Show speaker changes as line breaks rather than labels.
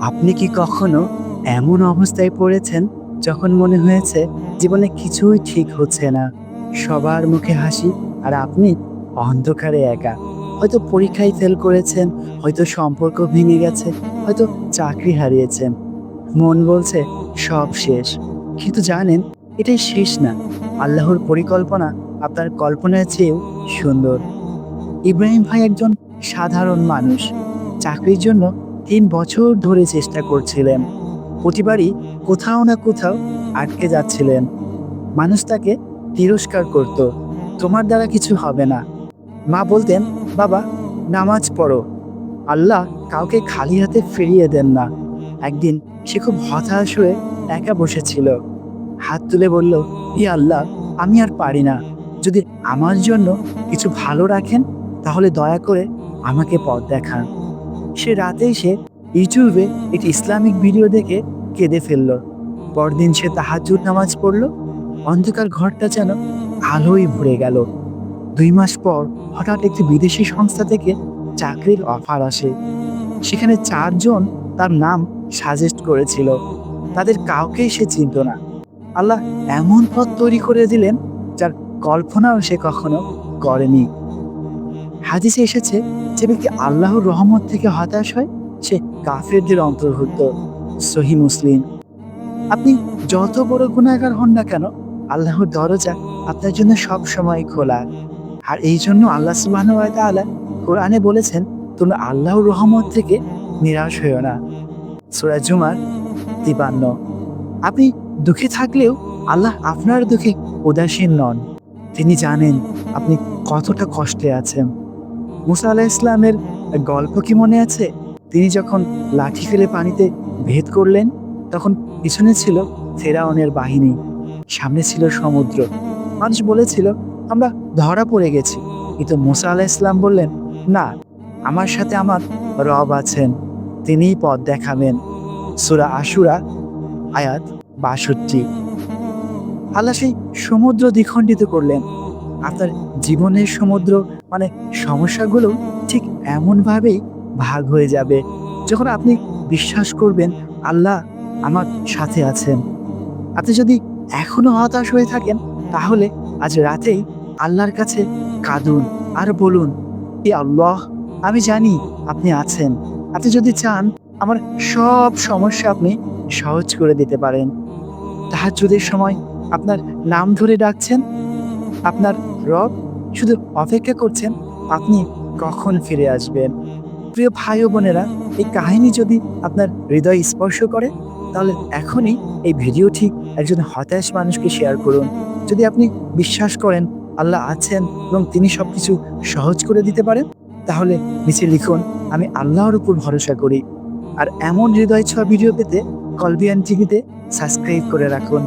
আপনি কি কখনো এমন অবস্থায় পড়েছেন যখন মনে হয়েছে জীবনে কিছুই ঠিক হচ্ছে না? সবার মুখে হাসি আর আপনি অন্ধকারে একা। হয়তো পরীক্ষায় ফেল করেছেন, হয়তো সম্পর্ক ভেঙে গেছে, হয়তো চাকরি হারিয়েছেন। মন বলছে সব শেষ। কিন্তু জানেন, এটাই শেষ না। আল্লাহর পরিকল্পনা আপনার কল্পনার চেয়েও সুন্দর। ইব্রাহিম ভাই একজন সাধারণ মানুষ। চাকরির জন্য তিন বছর ধরে চেষ্টা করছিলেন। প্রতিবারই কোথাও না কোথাও আটকে যাচ্ছিলেন। মানুষ তাকে তিরস্কার করত, তোমার দ্বারা কিছু হবে না। মা বলতেন, বাবা, নামাজ পড়ো। আল্লাহ কাউকে খালি হাতে ফিরিয়ে দেন না। একদিন সে খুব হতাশ হয়ে একা বসেছিল। হাত তুলে বলল ই আল্লাহ, আমি আর পারি না। যদি আমার জন্য কিছু ভালো রাখেন, তাহলে দয়া করে আমাকে পথ দেখান। সে রাতেই সে ইউটিউবে একটি ইসলামিক ভিডিও দেখে কেঁদে ফেলল। পরদিন সে তাহাজুদ নামাজ পড়ল। অন্ধকার ঘরটা যেন আলোয় ভরে গেল। দুই মাস পর হঠাৎ একটি বিদেশি সংস্থা থেকে চাকরির অফার আসে। সেখানে চারজন তার নাম সাজেস্ট করেছিল। তাদের কাউকেই সে চিনত না। আল্লাহ এমন পথ তৈরি করে দিলেন, যার কল্পনাও সে কখনো করেনি। হাদিসে এসেছে যে ব্যক্তি আল্লাহর রহমত থেকে হতাশ হয়, সে কাফেরদের অন্তর্ভুক্ত। সহি মুসলিম। আপনি যত বড় গুণাগার হন না কেন, আল্লাহর দরজা আপনার জন্য সব সময় খোলা। আর এই জন্য আল্লাহ সুবাহ কোরআনে বলেছেন তুমি আল্লাহর রহমত থেকে নিরাশ হইও না। সূরা জুমার তিপান্ন। আপনি দুঃখে থাকলেও আল্লাহ আপনার দুঃখে উদাসীন নন। তিনি জানেন আপনি কতটা কষ্টে আছেন। মুসা আলাহ ইসলামের গল্প কি মনে আছে? তিনি যখন লাঠি ফেলে পানিতে ভেদ করলেন, তখন পিছনে ছিল ফেরাউনের বাহিনী, সামনে ছিল সমুদ্র। মানুষ বলেছিল, আমরা ধরা পড়ে গেছি। কিন্তু মুসা আলাহ ইসলাম বললেন, না, আমার সাথে আমার রব আছেন, তিনিই পথ দেখাবেন। সুরা আশুরা, আয়াত বাষট্টি। আল্লাহ সেই সমুদ্র দ্বিখণ্ডিত করলেন। আপনার জীবনের সমুদ্র মানে সমস্যাগুলো ঠিক এমনভাবেই ভাগ হয়ে যাবে। যখন আপনি বিশ্বাস করবেন, আল্লাহ আমার সাথে আছেন। আপনি যদি এখনও হতাশ হয়ে থাকেন, তাহলে আজ রাতেই আল্লাহর কাছে কাঁদুন আর বলুন এ আল্লাহ, আমি জানি আপনি আছেন। আপনি যদি চান, আমার সব সমস্যা আপনি সহজ করে দিতে পারেন। তাহাজ্জুদের সময় আপনার নাম ধরে ডাকছেন আপনার রব শুধু অপেক্ষা করছেন আপনি কখন ফিরে আসবেন। প্রিয় ভাই বোনেরা, এই কাহিনী যদি আপনার হৃদয় স্পর্শ করে, তাহলে এখনই এই ভিডিওটি একজন হতাশ মানুষকে শেয়ার করুন। যদি আপনি বিশ্বাস করেন আল্লাহ আছেন এবং তিনি সব কিছু সহজ করে দিতে পারেন, তাহলে নিচে লিখুন, আমি আল্লাহর উপর ভরসা করি। আর এমন হৃদয় ছোঁয়া ভিডিও পেতে কলবিয়ান টিভিতে সাবস্ক্রাইব করে রাখুন।